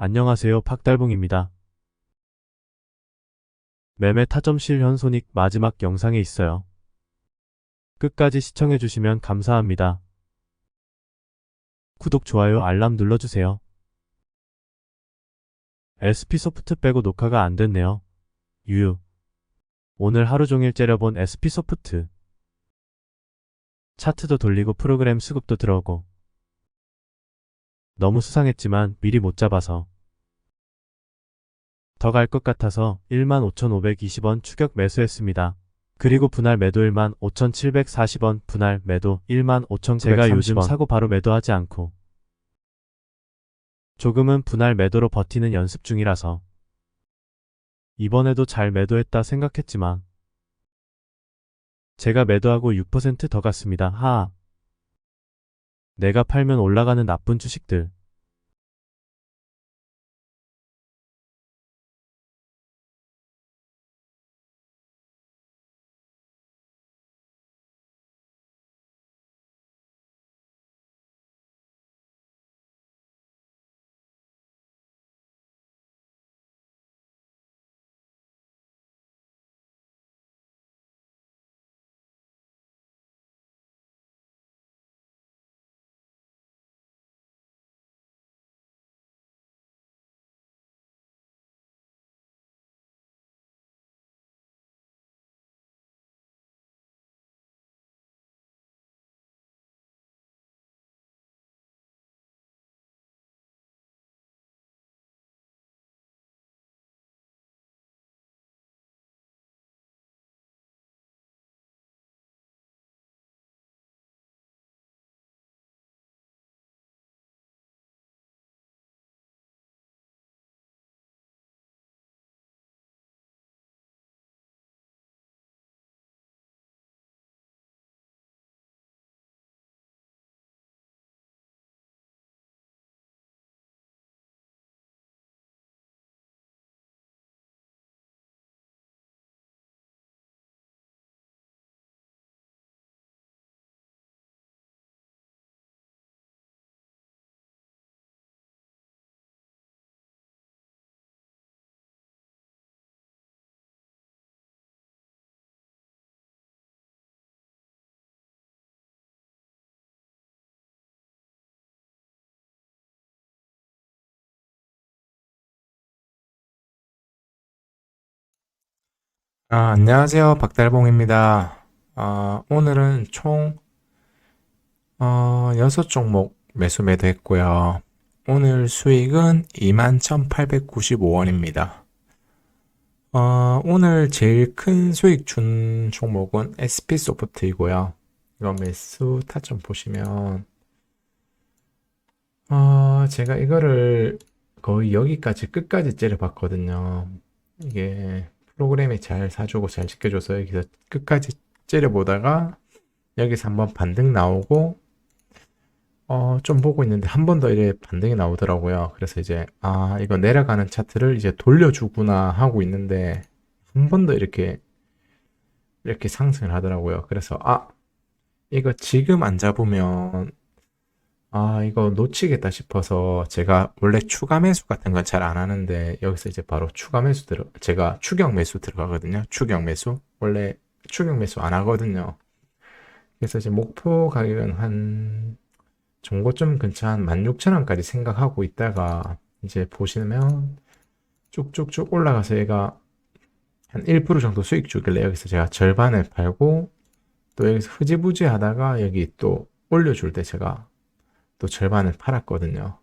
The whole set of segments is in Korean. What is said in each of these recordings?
안녕하세요. 팍달봉입니다. 매매 타점실 현손익 마지막 영상에 있어요. 끝까지 시청해주시면 감사합니다. 구독, 좋아요, 알람 눌러주세요. SP소프트 빼고 녹화가 안 됐네요. 유유. 오늘 하루 종일 째려본 SP소프트. 차트도 돌리고 프로그램 수급도 들어오고. 너무 수상했지만 미리 못 잡아서. 더 갈 것 같아서 15,520원 추격 매수했습니다. 그리고 분할 매도 15,740원, 분할 매도 15,000 제가 요즘 930원. 사고 바로 매도하지 않고 조금은 분할 매도로 버티는 연습 중이라서 이번에도 잘 매도했다 생각했지만 제가 매도하고 6%더 갔습니다. 하하. 내가 팔면 올라가는 나쁜 주식들. 아, 안녕하세요. 박달봉입니다. 아, 오늘은 총, 어, 6종목 매수 매도했고요. 오늘 수익은 21,895원입니다. 어, 오늘 제일 큰 수익 준 종목은 SP소프트이고요. 이거 매수 타점 보시면, 어, 제가 이거를 거의 여기까지 끝까지 째려봤거든요. 이게 프로그램이 잘 사주고 잘 지켜줘서 여기서 끝까지 째려보다가 여기서 한번 반등 나오고 어, 좀 보고 있는데 한 번 더 이래 반등이 나오더라고요. 그래서 이제 아, 이거 내려가는 차트를 이제 돌려주구나 하고 있는데 한 번 더 이렇게 이렇게 상승을 하더라고요. 그래서 아, 이거 지금 안 잡으면 아, 이거 놓치겠다 싶어서 제가 원래 추가 매수 같은 건 잘 안 하는데 여기서 이제 바로 추가 매수 들어, 제가 추격 매수 들어가거든요. 추격 매수. 원래 추격 매수 안 하거든요. 그래서 이제 목표 가격은 한 종고점 근처 한 16,000원까지 생각하고 있다가 이제 보시면 쭉쭉쭉 올라가서 얘가 한 1% 정도 수익 주길래 여기서 제가 절반을 팔고 또 여기서 흐지부지 하다가 여기 또 올려줄 때 제가 또 절반을 팔았거든요.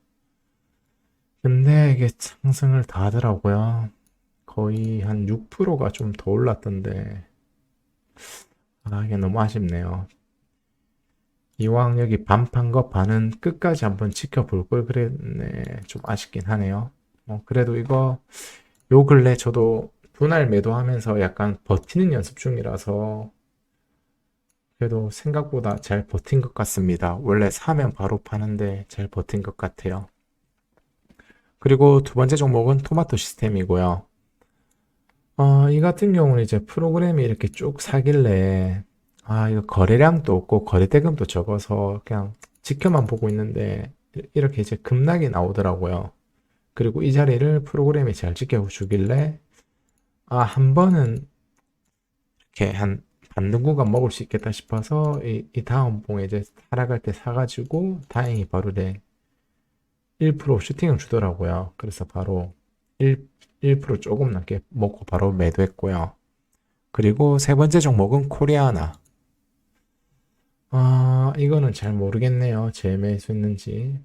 근데 이게 상승을 다 하더라고요. 거의 한 6%가 좀 더 올랐던데, 아, 이게 너무 아쉽네요. 이왕 여기 반판 거 반은 끝까지 한번 지켜볼 걸 그랬네. 좀 아쉽긴 하네요. 어, 그래도 이거, 요 근래 저도 분할 매도하면서 약간 버티는 연습 중이라서, 그래도 생각보다 잘 버틴 것 같습니다. 원래 사면 바로 파는데 잘 버틴 것 같아요. 그리고 두 번째 종목은 토마토 시스템이고요. 어, 이 같은 경우는 이제 프로그램이 이렇게 쭉 사길래, 아, 이거 거래량도 없고 거래 대금도 적어서 그냥 지켜만 보고 있는데, 이렇게 이제 급락이 나오더라고요. 그리고 이 자리를 프로그램이 잘 지켜주길래 아, 한 번은 이렇게 한 구간 먹을 수 있겠다 싶어서 이, 이 다음 봉에 이제 하락할 때 사가지고 다행히 바로 내 1% 슈팅을 주더라고요. 그래서 바로 1, 1% 조금 넘게 먹고 바로 매도했고요. 그리고 세 번째 종목은 코리아나. 아, 이거는 잘 모르겠네요. 제 매수했는지.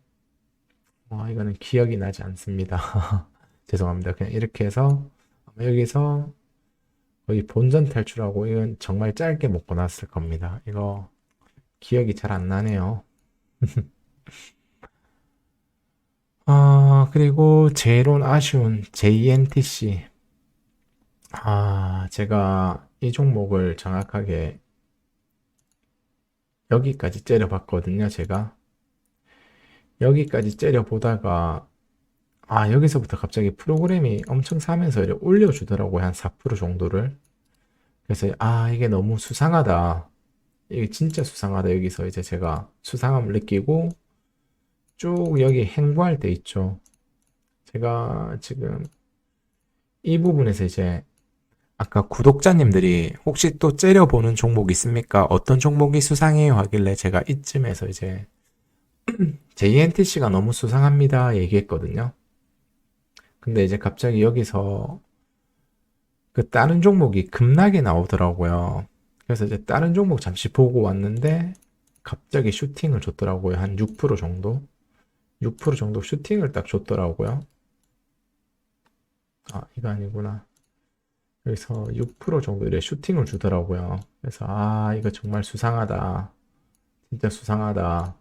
아, 이거는 기억이 나지 않습니다. 죄송합니다. 그냥 이렇게 해서 여기서 거의 본전 탈출하고 이건 정말 짧게 먹고 났을 겁니다. 이거 기억이 잘 안 나네요. 아, 그리고 제일은 아쉬운 JNTC. 아, 제가 이 종목을 정확하게 여기까지 째려봤거든요, 제가. 여기까지 째려보다가, 아, 여기서부터 갑자기 프로그램이 엄청 사면서 이렇게 올려주더라고요, 한 4% 정도를. 그래서, 아, 이게 너무 수상하다. 이게 진짜 수상하다. 여기서 이제 제가 수상함을 느끼고, 쭉 여기 행보할 때 있죠. 제가 지금 이 부분에서 이제 아까 구독자님들이 혹시 또 째려보는 종목 있습니까? 어떤 종목이 수상해요? 하길래 제가 이쯤에서 이제 JNTC가 너무 수상합니다. 얘기했거든요. 근데 이제 갑자기 여기서 그 다른 종목이 급락이 나오더라고요. 그래서 이제 다른 종목 잠시 보고 왔는데 갑자기 슈팅을 줬더라고요. 한 6% 정도. 6% 정도 슈팅을 딱 줬더라고요. 아, 이거 아니구나. 여기서 6% 정도 이래 슈팅을 주더라고요. 그래서 아, 이거 정말 수상하다. 진짜 수상하다.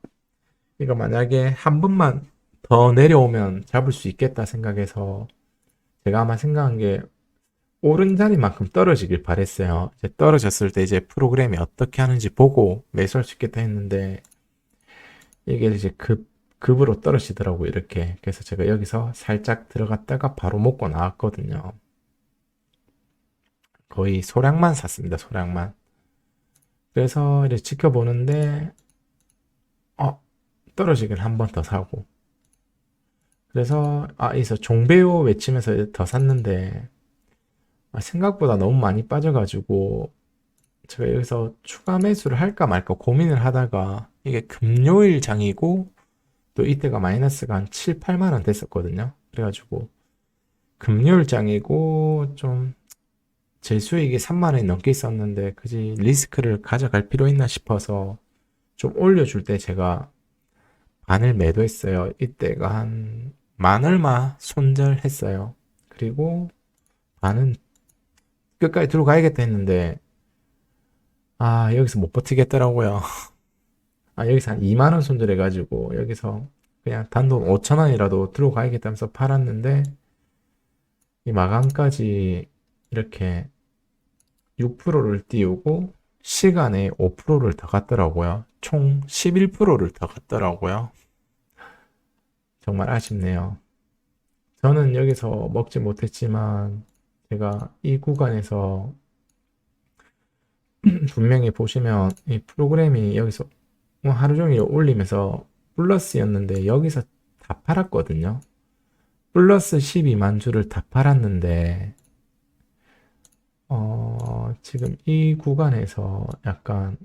이거 만약에 한 번만 더 내려오면 잡을 수 있겠다 생각해서 제가 아마 생각한 게 오른 자리만큼 떨어지길 바랬어요. 이제 떨어졌을 때 이제 프로그램이 어떻게 하는지 보고 매수할 수 있겠다 했는데 이게 이제 급 급으로 떨어지더라고 이렇게. 그래서 제가 여기서 살짝 들어갔다가 바로 먹고 나왔거든요. 거의 소량만 샀습니다. 소량만. 그래서 이제 지켜보는데 어 떨어지길 한 번 더 사고. 그래서 아 여기서 종배요 외치면서 더 샀는데 아, 생각보다 너무 많이 빠져가지고 제가 여기서 추가 매수를 할까 말까 고민을 하다가 이게 금요일 장이고 또 이때가 마이너스가 한 7, 8만 원 됐었거든요. 그래가지고 금요일 장이고 좀 제 수익이 3만 원이 넘게 있었는데 그지 리스크를 가져갈 필요 있나 싶어서 좀 올려줄 때 제가 반을 매도했어요. 이때가 한 만 얼마 손절했어요. 그리고 반은 끝까지 들어가야겠다 했는데 아 여기서 못 버티겠더라고요. 아 여기서 한 2만 원 손절해가지고 여기서 그냥 단돈 5천 원이라도 들어가야겠다면서 팔았는데 이 마감까지 이렇게 6%를 띄우고 시간에 5%를 더 갔더라고요. 총 11%를 더 갔더라고요. 정말 아쉽네요. 저는 여기서 먹지 못했지만 제가 이 구간에서 분명히 보시면 이 프로그램이 여기서 뭐 하루 종일 올리면서 플러스였는데 여기서 다 팔았거든요. 플러스 12만 주를 다 팔았는데 어, 지금 이 구간에서 약간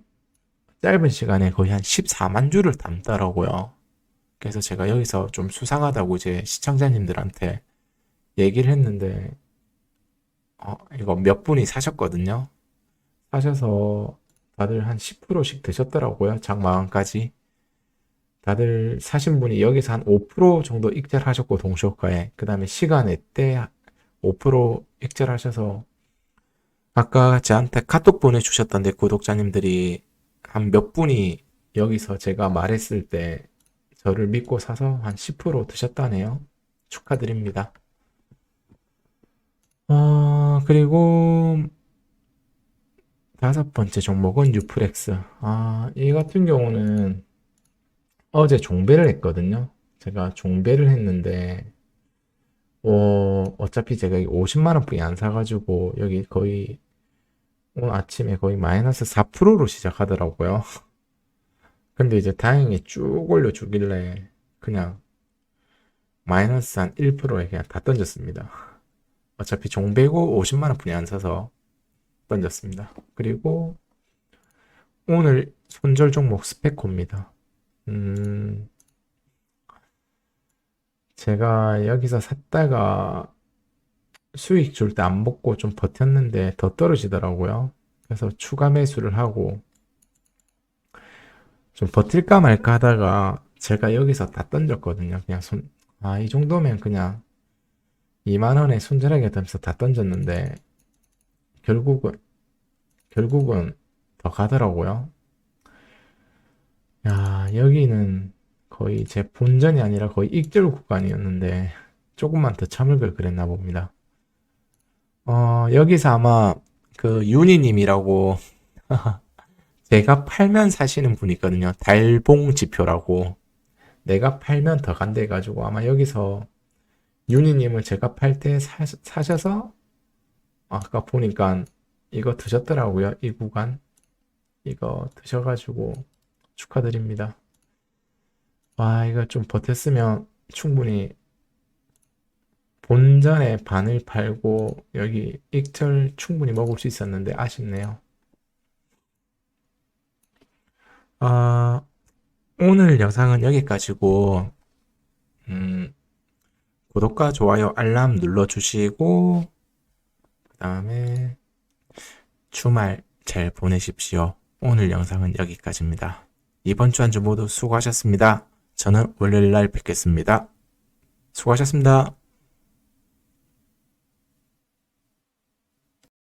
짧은 시간에 거의 한 14만 주를 담더라고요. 그래서 제가 여기서 좀 수상하다고 이제 시청자님들한테 얘기를 했는데 어, 이거 몇 분이 사셨거든요. 사셔서 다들 한 10%씩 드셨더라고요. 장마감까지. 다들 사신 분이 여기서 한 5% 정도 익절하셨고 동시효과에 그 다음에 시간에 때 5% 익절하셔서 아까 저한테 카톡 보내주셨던데 구독자님들이 한 몇 분이 여기서 제가 말했을 때 저를 믿고 사서 한 10% 드셨다네요. 축하드립니다. 어, 그리고 다섯 번째 종목은 뉴프렉스. 아, 이 같은 경우는 어제 종배를 했거든요. 제가 종배를 했는데, 어, 어차피 제가 50만 원뿐이 안 사가지고, 여기 거의, 오늘 아침에 거의 마이너스 4%로 시작하더라고요. 근데 이제 다행히 쭉 올려주길래, 그냥, 마이너스 한 1%에 그냥 다 던졌습니다. 어차피 종배고 50만원 분이 안 사서 던졌습니다. 그리고 오늘 손절 종목 스페코입니다. 음, 제가 여기서 샀다가 수익 줄 때 안 먹고 좀 버텼는데 더 떨어지더라고요. 그래서 추가 매수를 하고 좀 버틸까 말까 하다가 제가 여기서 다 던졌거든요. 그냥 손, 아, 이 정도면 그냥 2만 원에 손절하겠다면서 다 던졌는데 결국은 결국은 더 가더라고요. 야, 여기는 거의 제 본전이 아니라 거의 익절 구간이었는데 조금만 더 참을 걸 그랬나 봅니다. 어, 여기서 아마 그 윤희님이라고 제가 팔면 사시는 분이 있거든요. 달봉 지표라고 내가 팔면 더 간대 해가지고 아마 여기서 윤희님을 제가 팔 때 사셔서 아까 보니까 이거 드셨더라고요. 이 구간 이거 드셔가지고 축하드립니다. 와 이거 좀 버텼으면 충분히 본전에 반을 팔고 여기 익절 충분히 먹을 수 있었는데 아쉽네요. 아, 오늘 영상은 여기까지고 음, 구독과 좋아요 알람 눌러주시고 그 다음에 주말 잘 보내십시오. 오늘 영상은 여기까지입니다. 이번 주 한 주 모두 수고하셨습니다. 저는 월요일 날 뵙겠습니다. 수고하셨습니다.